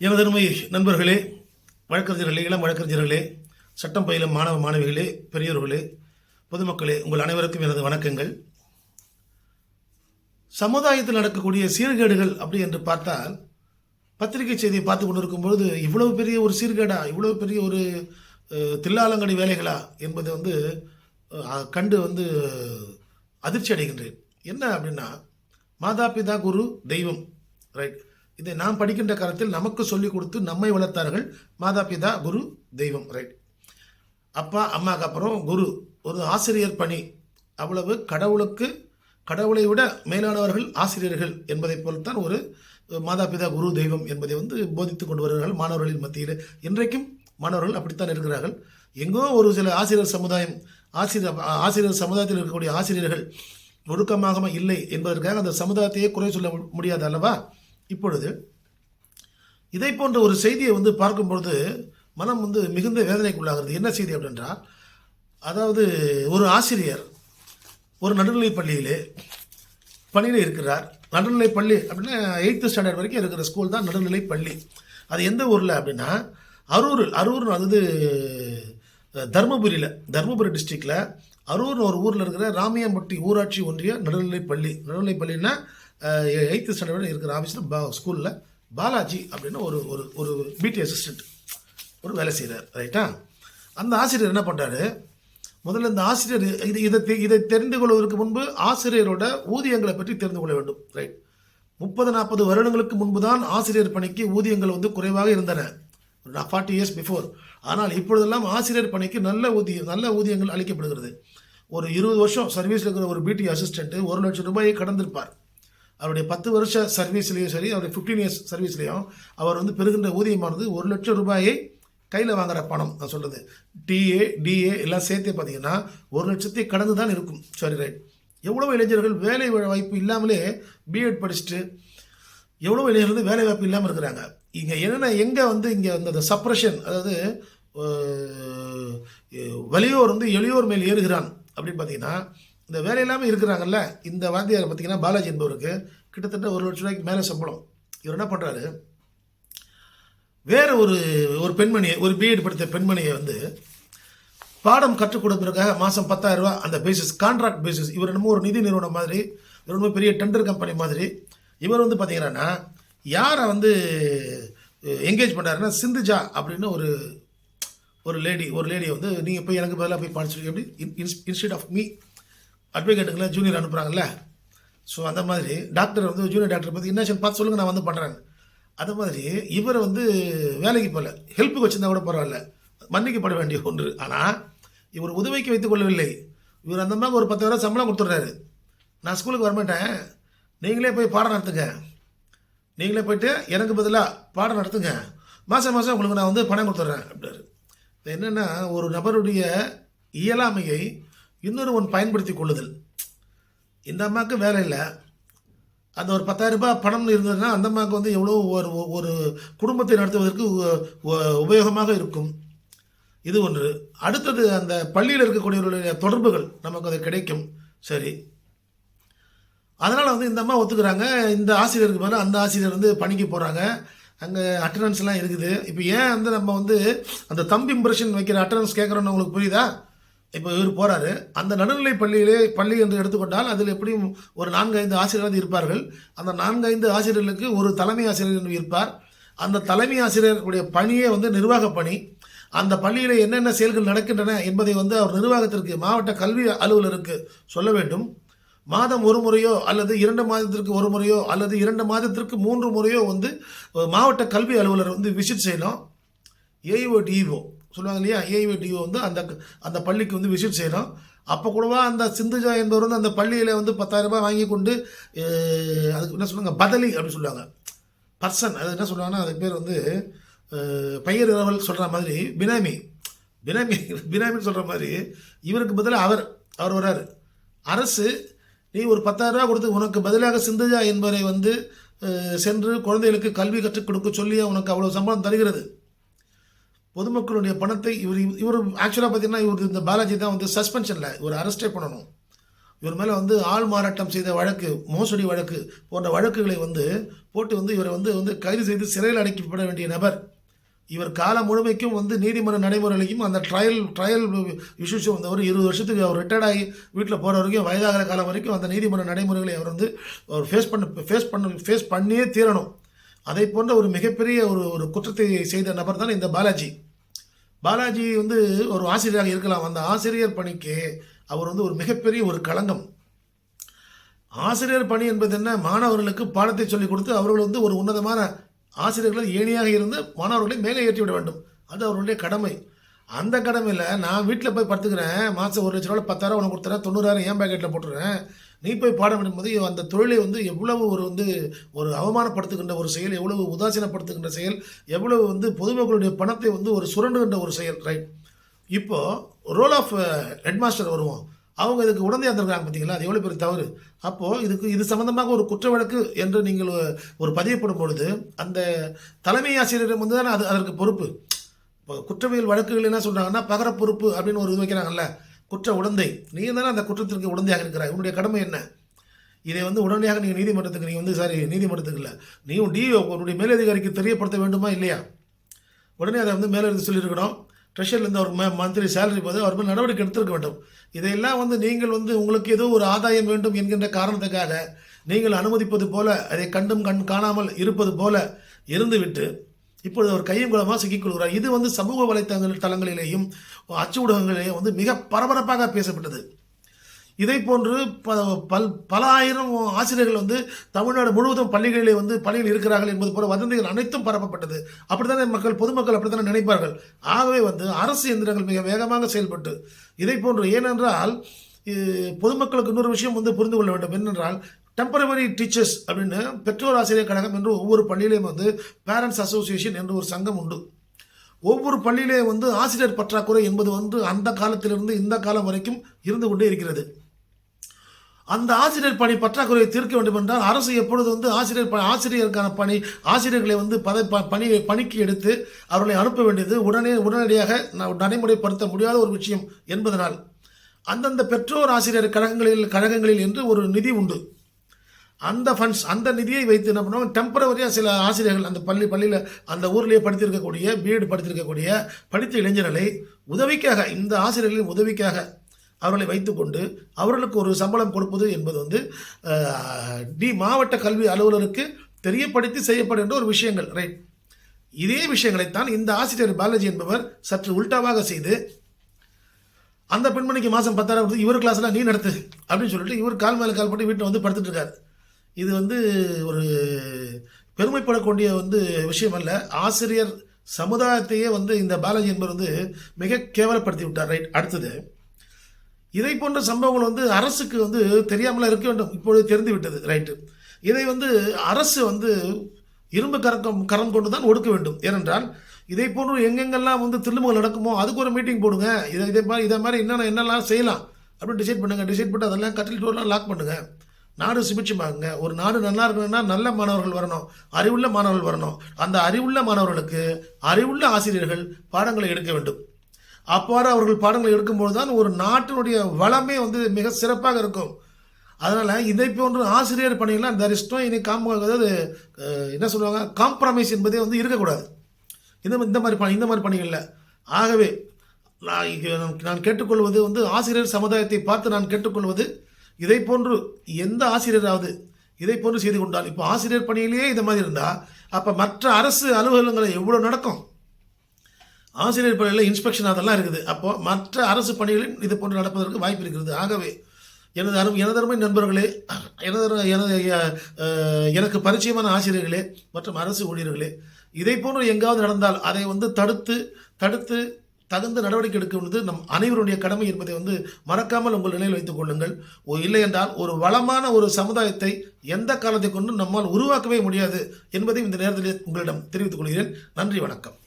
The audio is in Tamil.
எனதருமை நண்பர்களே வழக்கறிஞர்களே இளம் வழக்கறிஞர்களே சட்டம் பயிலும் மாணவ மாணவிகளே பெரியோர்களே பொதுமக்களே உங்கள் அனைவருக்கும் எனது வணக்கங்கள். சமுதாயத்தில் நடக்கக்கூடிய சீர்கேடுகள் அப்படி என்று பார்த்தால் பத்திரிகை செய்தியை பார்த்து கொண்டிருக்கும் பொழுது இவ்வளவு பெரிய ஒரு சீர்கேடா இவ்வளவு பெரிய ஒரு தில்லாலங்கடி வேலைகளா என்பதை வந்து கண்டு வந்து அதிர்ச்சி அடைகின்றேன் என்ன அப்படின்னா மாதா பிதா குரு தெய்வம் ரைட் இதை நாம் படிக்கின்ற காலத்தில் நமக்கு சொல்லிக் கொடுத்து நம்மை வளர்த்தார்கள். மாதா பிதா குரு தெய்வம். ரைட் அப்பா அம்மாவுக்கு அப்புறம் குரு. ஒரு ஆசிரியர் பணி. அவ்வளவு கடவுளுக்கு கடவுளை விட மேலானவர்கள் ஆசிரியர்கள் என்பதைப் போல்தான் ஒரு மாதா பிதா குரு தெய்வம் என்பதை வந்து போதித்துக் கொண்டு வருகிறார்கள் மாணவர்களின் மத்தியில். இன்றைக்கும் மாணவர்கள் அப்படித்தான் இருக்கிறார்கள். எங்கோ ஒரு சில ஆசிரியர் சமுதாயம் ஆசிரியர் ஆசிரியர் சமுதாயத்தில் இருக்கக்கூடிய ஆசிரியர்கள் ஒழுக்கமாக இல்லை என்பதற்காக அந்த சமுதாயத்தையே குறை சொல்ல முடியாது அல்லவா? இப்பொழுது இதை போன்ற ஒரு செய்தியை வந்து பார்க்கும்பொழுது மனம் வந்து மிகுந்த வேதனைக்குள்ளாகிறது. என்ன செய்தி அப்படின்றால் அதாவது ஒரு ஆசிரியர் ஒரு நடுநிலைப் பள்ளியிலே பணியில் இருக்கிறார். நடுநிலைப் பள்ளி அப்படின்னா எயித்து ஸ்டாண்டர்ட் வரைக்கும் இருக்கிற ஸ்கூல் தான் நடுநிலைப் பள்ளி. அது எந்த ஊரில் அப்படின்னா அரூர் அரூர் அதாவது தருமபுரியில் தருமபுரி டிஸ்ட்ரிக்டில் அரூர்னு ஒரு ஊரில் இருக்கிற ராமியாம்பட்டி ஊராட்சி ஒன்றிய நடுநிலைப் பள்ளி. நடுநிலைப் பள்ளின்னா எயித்து ஸ்டாண்டர்ட் இருக்கிற ஆஃபீஸில் பா ஸ்கூலில் பாலாஜி அப்படின்னு ஒரு ஒரு ஒரு பிடி அசிஸ்டண்ட் ஒரு வேலை செய்கிறார் ரைட்டா அந்த ஆசிரியர் என்ன பண்ணுறாரு முதல்ல இந்த ஆசிரியர் இது இதை தெ- இதை தெரிந்து கொள்வதற்கு முன்பு ஆசிரியரோட ஊதியங்களை பற்றி தெரிந்து கொள்ள வேண்டும் ரைட் முப்பது நாற்பது வருடங்களுக்கு முன்பு தான் ஆசிரியர் பணிக்கு ஊதியங்கள் வந்து குறைவாக இருந்தன. ஃபார்ட்டி இயர்ஸ் பிஃபோர் ஆனால் இப்பொழுதெல்லாம் ஆசிரியர் பணிக்கு நல்ல ஊதியம் நல்ல ஊதியங்கள் அளிக்கப்படுகிறது. ஒரு இருபது வருஷம் சர்வீஸில் இருக்கிற ஒரு பிடி அசிஸ்டண்ட்டு ஒரு லட்சம் ரூபாயை கடந்திருப்பார். அவருடைய பத்து வருஷ சர்வீஸ்லேயும் சரி அவருடைய ஃபிஃப்டீன் இயர்ஸ் சர்வீஸ்லேயும் அவர் வந்து பெறுகின்ற ஊதியமானது ஒரு லட்சம் ரூபாயை கையில் வாங்குற பணம் நான் சொல்கிறது டிஏ டிஏ எல்லாம் சேர்த்தே பார்த்தீங்கன்னா ஒரு லட்சத்தை கடந்து தான் இருக்கும். சரி ரைட் எவ்வளோ இளைஞர்கள் வேலை வாய்ப்பு இல்லாமலே பிஎட் படிச்சுட்டு எவ்வளோ இளைஞர்கள் வேலை வாய்ப்பு இல்லாமல் இருக்கிறாங்க. இங்கே என்னென்ன எங்கே வந்து இங்கே அந்த சப்ரஷன் அதாவது வலியோர் வந்து எளியோர் மேல் ஏறுகிறான் அப்படின்னு பார்த்தீங்கன்னா இந்த வேலை இல்லாமல் இருக்கிறாங்கல்ல இந்த வாத்தியார் பார்த்தீங்கன்னா பாலாஜி என்பவருக்கு கிட்டத்தட்ட ஒரு லட்ச ரூபாய்க்கு மேலே சம்பளம். இவர் என்ன பண்ணுறாரு வேறு ஒரு ஒரு பெண்மணியை ஒரு பிஎட் படித்த பெண்மணியை வந்து பாடம் கற்றுக் கொடுப்பதற்காக மாதம் பத்தாயிரரூபா அந்த பேசிஸ் கான்ட்ராக்ட் பேசிஸ் இவர் என்னமோ ஒரு நிதி நிறுவனம் மாதிரி இவர் என்னமோ பெரிய டெண்டர் கம்பெனி மாதிரி இவர் வந்து பார்த்தீங்கன்னா யாரை வந்து என்கேஜ் பண்ணுறாருன்னா சிந்துஜா அப்படின்னு ஒரு ஒரு லேடி ஒரு லேடியை வந்து நீங்கள் போய் எனக்கு பதிலாக போய் படிச்சிருக்கீங்க எப்படி? இன்ஸ்டியூட் ஆஃப் மீ அட்வொகேட்டுங்களை ஜூனியர் அனுப்புகிறாங்கல்ல ஸோ அந்த மாதிரி டாக்டர் வந்து ஜூனியர் டாக்டர் பற்றி என்ன பார்த்து சொல்லுங்கள் நான் வந்து பண்ணுறேன் அது மாதிரி இவர் வந்து வேலைக்கு போகல ஹெல்ப்புக்கு வச்சிருந்தா கூட பரவாயில்ல. மன்னிக்கப்பட வேண்டிய ஒன்று. ஆனால் இவர் உதவிக்கு வைத்துக் கொள்ளவில்லை. இவர் அந்த மாதிரி ஒரு பத்தாயிரம் சம்பளம் கொடுத்துட்றாரு. நான் ஸ்கூலுக்கு வரமாட்டேன். நீங்களே போய் பாடம் நடத்துங்க. நீங்களே போயிட்டு எனக்கு பதிலாக பாடம் நடத்துங்க. மாதம் மாதம் உங்களுக்கு நான் வந்து பணம் கொடுத்துட்றேன் அப்படின்னாரு. என்னென்னா ஒரு நபருடைய இயலாமையை இன்னொருவன் பயன்படுத்தி கொள்ளுதல். இந்த அம்மாவுக்கு வேலை இல்லை. அந்த ஒரு பத்தாயிரம் ரூபாய் பணம் இருந்ததுன்னா அந்த அம்மாவுக்கு வந்து எவ்வளோ ஒரு ஒரு குடும்பத்தை நடத்துவதற்கு உ- உபயோகமாக இருக்கும். இது ஒன்று. அடுத்தது அந்த பள்ளியில் இருக்கக்கூடியவர்களுடைய தொடர்புகள் நமக்கு அது கிடைக்கும். சரி. அதனால் வந்து இந்த அம்மா ஒத்துக்கிறாங்க. இந்த ஆசிரியருக்கு பதிலாக அந்த ஆசிரியர் வந்து பணிக்கு போகிறாங்க அங்கே அட்டண்டன்ஸ்லாம் இருக்குது. இப்போ ஏன் வந்து நம்ம வந்து அந்த தம்பி இம்ப்ரெஷன் வைக்கிற அட்டண்டன்ஸ் கேட்குறோன்னு உங்களுக்கு புரியுதா? இப்போ இவர் போகிறாரு அந்த நடுநிலை பள்ளியிலே பள்ளி என்று எடுத்துக்கொண்டால் அதில் எப்படியும் ஒரு நான்கு ஐந்து ஆசிரியர்கள் இருப்பார்கள். அந்த நான்கு ஐந்து ஆசிரியர்களுக்கு ஒரு தலைமை ஆசிரியர் என்று இருப்பார். அந்த தலைமை ஆசிரியர்களுடைய பணியே வந்து நிர்வாக பணி. அந்த பள்ளியில் என்னென்ன செயல்கள் நடக்கின்றன என்பதை வந்து அவர் நிர்வாகத்திற்கு மாவட்ட கல்வி அலுவலருக்கு சொல்ல வேண்டும். மாதம் ஒரு முறையோ அல்லது இரண்டு மாதத்திற்கு ஒரு முறையோ அல்லது இரண்டு மாதத்திற்கு மூன்று முறையோ வந்து மாவட்ட கல்வி அலுவலர் வந்து விசிட் செய்யணும் ஏஇஓ டிஇஓ சொல்லுவாங்க இல்லையா? ஏஇஓ வந்து அந்த அந்த பள்ளிக்கு வந்து விசிட் செய்கிறோம் அப்போ கூடவா அந்த சிந்துஜா என்பவர் வந்து அந்த பள்ளியில் வந்து பத்தாயிரம் ரூபாய் வாங்கி கொண்டு அதுக்கு என்ன சொல்லுவாங்க? பதலி அப்படின்னு சொல்லுவாங்க. பர்சன் அது என்ன சொல்லுவாங்கன்னா அது பேர் வந்து அஹ், பெயர் இரவல் சொல்கிற மாதிரி பினாமி. பினாமி பினாமின்னு சொல்கிற மாதிரி இவருக்கு பதிலாக அவர் அவர் வராரு அரசு நீ ஒரு பத்தாயிரம் கொடுத்து உனக்கு பதிலாக சிந்துஜா என்பவரை வந்து சென்று குழந்தைகளுக்கு கல்வி கற்றுக் கொடுக்க சொல்லி உனக்கு அவ்வளோ சம்பளம் தருகிறது. பொதுமக்களுடைய பணத்தை இவர் இவர் ஆக்சுவலாக பார்த்தீங்கன்னா இவர் இந்த பாலாஜி தான் வந்து சஸ்பென்ஷனில் இவர் அரெஸ்டே பண்ணணும். இவர் மேலே வந்து ஆள் மாறாட்டம் செய்த வழக்கு மோசடி வழக்கு போன்ற வழக்குகளை வந்து போட்டு வந்து இவரை வந்து வந்து கைது செய்து சிறையில் அடைக்கப்பட வேண்டிய நபர். இவர் காலம் முழுமைக்கும் வந்து நீதிமன்ற நடைமுறைகளையும் அந்த ட்ரையல் ட்ரையல் இஷ்யூஸும் வந்து ஒரு இருபது வருஷத்துக்கு அவர் ரிட்டையர்ட் ஆகி வீட்டில் போகிற வரைக்கும் வயதாகிற காலம் வரைக்கும் அந்த நீதிமன்ற நடைமுறைகளை அவர் வந்து அவர் ஃபேஸ் பண்ண ஃபேஸ் பண்ண ஃபேஸ் பண்ணியே தீரணும். அதை போன்ற ஒரு மிகப்பெரிய ஒரு ஒரு குற்றத்தை செய்த நபர் தான் இந்த பாலாஜி. பாலாஜி வந்து ஒரு ஆசிரியராக இருக்கலாம். அந்த ஆசிரியர் பணிக்கு அவர் வந்து ஒரு மிகப்பெரிய ஒரு களங்கம். ஆசிரியர் பணி என்பது என்ன? மாணவர்களுக்கு பாடத்தை சொல்லிக் கொடுத்து அவர்கள் வந்து ஒரு உன்னதமான ஆசிரியர்கள் ஏணியாக இருந்து மாணவர்களை மேலே ஏற்றி விட வேண்டும். அது அவர்களுடைய கடமை. அந்த கடமையில் நான் வீட்டில் போய் படுத்துக்கிறேன். மாதம் ஒரு லட்ச ரூபாய் பத்தாயிரம் உனக்கு கொடுத்துறேன். தொண்ணூறாயிரம் ஏன் பேக்கெட்டில் போட்டுறேன்? நீ போய் பாடம் எடுக்கும்போது அந்த தொழிலை வந்து எவ்வளவு ஒரு வந்து ஒரு அவமானப்படுத்துகின்ற ஒரு செயல் எவ்வளவு உதாசீனப்படுத்துகின்ற செயல் எவ்வளவு வந்து பொதுமக்களுடைய பணத்தை வந்து ஒரு சுரண்டுகின்ற ஒரு செயல் ரைட் இப்போது ரோல் ஆஃப் ஹெட்மாஸ்டர் வருவோம் அவங்க இதுக்கு உடனே வந்திருக்காங்க பார்த்தீங்களா அது எவ்வளோ பெரிய தவறு? அப்போது இதுக்கு இது சம்மந்தமாக ஒரு குற்ற வழக்கு என்று நீங்கள் uh, ஒரு பதிவுப்படும் பொழுது அந்த தலைமை ஆசிரியரிடம் வந்து தானே அது அதற்கு பொறுப்பு. இப்போ குற்றவியல் வழக்குகள் என்ன சொல்கிறாங்கன்னா பகர பொறுப்பு அப்படின்னு ஒரு இது வைக்கிறாங்கல்ல. குற்ற உடந்தை. நீ தானே அந்த குற்றத்திற்கு உடந்தையாக இருக்கிறாய். உன்னுடைய கடமை என்ன? இதை வந்து உடனடியாக நீங்கள் நீதிமன்றத்துக்கு நீங்கள் வந்து சாரி நீதிமன்றத்துக்கு இல்லை. நீயும் டி உன்னுடைய மேலதிகாரிக்கு தெரியப்படுத்த வேண்டுமா இல்லையா? உடனே அதை வந்து மேலிருந்து சொல்லியிருக்கணும். ட்ரெஷர்லேருந்து அவர் மந்த்லி சேலரி போது அவர் மேல் நடவடிக்கை எடுத்திருக்க வேண்டும். இதையெல்லாம் வந்து நீங்கள் வந்து உங்களுக்கு ஏதோ ஒரு ஆதாயம் வேண்டும் என்கின்ற காரணத்துக்காக நீங்கள் அனுமதிப்பது போல அதை கண்டும் கண் காணாமல் இருப்பது போல இருந்துவிட்டு இப்பொழுது அவர் கையும் குளமாக சிக்கிக்கொள்கிறார் இது வந்து சமூக வலைத்தளங்கள் தளங்களிலேயும் அச்சு ஊடகங்களிலேயும் வந்து மிக பரபரப்பாக பேசப்பட்டது. இதை போன்று ப பல் பல ஆயிரம் ஆசிரியர்கள் வந்து தமிழ்நாடு முழுவதும் பள்ளிகளிலே வந்து பள்ளியில் இருக்கிறார்கள் என்பது போல வதந்திகள் அனைத்தும் பரப்பப்பட்டது. அப்படித்தானே மக்கள் பொதுமக்கள் அப்படித்தானே நினைப்பார்கள்? ஆகவே வந்து அரசு எந்திரங்கள் மிக வேகமாக செயல்பட்டு இதை போன்று ஏனென்றால் பொதுமக்களுக்கு இன்னொரு விஷயம் வந்து புரிந்து கொள்ள வேண்டும். என்னென்றால் டெம்பரவரி டீச்சர்ஸ் அப்படின்னு பெற்றோர் ஆசிரியர் கழகம் என்று ஒவ்வொரு பள்ளியிலையும் வந்து பேரண்ட்ஸ் அசோசியேஷன் என்று ஒரு சங்கம் உண்டு. ஒவ்வொரு பள்ளியிலே வந்து ஆசிரியர் பற்றாக்குறை என்பது வந்து அந்த காலத்திலிருந்து இந்த காலம் வரைக்கும் இருந்து கொண்டே இருக்கிறது. அந்த ஆசிரியர் பணி பற்றாக்குறையை தீர்க்க வேண்டும் என்றால் அரசு எப்பொழுது வந்து ஆசிரியர் ஆசிரியருக்கான பணி ஆசிரியர்களை வந்து பத ப- பணி பணிக்கு எடுத்து அவர்களை அனுப்ப வேண்டியது உடனே உடனடியாக நடைமுறைப்படுத்த முடியாத ஒரு விஷயம் என்பதனால் அந்தந்த பெற்றோர் ஆசிரியர் கழகங்களில் கழகங்களில் என்று ஒரு நிதி உண்டு. அந்த ஃபண்ட்ஸ் அந்த நிதியை வைத்து என்ன பண்ணுவோம்? டெம்பரவரியாக சில ஆசிரியர்கள் அந்த பள்ளி பள்ளியில் அந்த ஊர்லேயே படித்திருக்கக்கூடிய பிஎட் படித்திருக்கக்கூடிய படித்த இளைஞர்களை உதவிக்காக இந்த ஆசிரியர்களின் உதவிக்காக அவர்களை வைத்துக்கொண்டு அவர்களுக்கு ஒரு சம்பளம் கொடுப்பது என்பது வந்து டி மாவட்ட கல்வி அலுவலருக்கு தெரியப்படுத்தி செய்யப்படுகின்ற ஒரு விஷயங்கள் ரைட் இதே விஷயங்களைத்தான் இந்த ஆசிரியர் பாலாஜி என்பவர் சற்று உல்டாவாக செய்து அந்த பெண்மணிக்கு மாதம் பத்தாயிரம் கொடுத்து இவர் கிளாஸ்லாம் நீ நடத்து அப்படின்னு சொல்லிட்டு இவர் கால் மேலே கால் போட்டு வீட்டில் வந்து படுத்துட்டு இருக்காரு. இது வந்து ஒரு பெருமைப்படக்கூடிய வந்து விஷயம் அல்ல ஆசிரியர் சமுதாயத்தையே வந்து இந்த பாலாஜி என்பவர் வந்து மிக கேவலப்படுத்தி விட்டார். ரைட் அடுத்தது. இதை போன்ற சம்பவங்கள் வந்து அரசுக்கு வந்து தெரியாமலாம் இருக்க வேண்டும். இப்பொழுது தெரிந்து விட்டது ரைட்டு. இதை வந்து அரசு வந்து இரும்பு கரக்கம் கரம் கொண்டு தான் ஒடுக்க வேண்டும். ஏனென்றால் இதை போன்று எங்கெங்கெல்லாம் வந்து திரும்புகள் நடக்குமோ அதுக்கு ஒரு மீட்டிங் போடுங்க. இதை இதே மாதிரி இதை மாதிரி என்னென்ன என்னெல்லாம் செய்யலாம். அப்படின்னு டிசைட் பண்ணுங்கள் டிசைட் பண்ணி அதெல்லாம் கட்டில் டோர்லாம் லாக் பண்ணுங்கள் நாடு சுபிட்சமாகுங்க ஒரு நாடு நல்லா இருக்கணும்னா நல்ல மாணவர்கள் வரணும் அறிவுள்ள மாணவர்கள் வரணும். அந்த அறிவுள்ள மாணவர்களுக்கு அறிவுள்ள ஆசிரியர்கள் பாடங்களை எடுக்க வேண்டும். அவ்வாறு அவர்கள் பாடங்களை எடுக்கும்போது தான் ஒரு நாட்டினுடைய வளமே வந்து மிக சிறப்பாக இருக்கும். அதனால் இதை போன்ற ஆசிரியர் பணிகள்லாம் இந்த இஷ்டம் இனி காம் அதாவது என்ன சொல்லுவாங்க? காம்ப்ரமைஸ் என்பதே வந்து இருக்கக்கூடாது. இந்த இந்த மாதிரி பணி இந்த மாதிரி பணிகளில் ஆகவே நான் நான் கேட்டுக்கொள்வது வந்து ஆசிரியர் சமுதாயத்தை பார்த்து நான் கேட்டுக்கொள்வது இதை போன்று எந்த ஆசிரியராவது இதை போன்று செய்து கொண்டால் இப்போ ஆசிரியர் பணியிலேயே இந்த மாதிரி இருந்தால் அப்போ மற்ற அரசு அலுவலகங்களை எவ்வளோ நடக்கும்? ஆசிரியர் பணியில் இன்ஸ்பெக்ஷன் அதெல்லாம் இருக்குது. அப்போ மற்ற அரசு பணிகளில் இது போன்று நடப்பதற்கு வாய்ப்பு இருக்கிறது ஆகவே எனது அரும் எனதருமை நண்பர்களே எனது எனது எனக்கு பரிச்சயமான ஆசிரியர்களே மற்றும் அரசு ஊழியர்களே இதை போன்று எங்காவது நடந்தால் அதை வந்து தடுத்து தடுத்து தகுந்த நடவடிக்கை எடுக்க வேண்டியது நம் அனைவருடைய கடமை என்பதை வந்து மறக்காமல் உங்கள் நிலையில் வைத்துக் கொள்ளுங்கள். ஓ இல்லை என்றால் ஒரு வளமான ஒரு சமுதாயத்தை எந்த காலத்தை கொண்டும் நம்மால் உருவாக்கவே முடியாது என்பதையும் இந்த நேரத்தில் உங்களிடம் தெரிவித்துக் கொள்கிறேன். நன்றி வணக்கம்.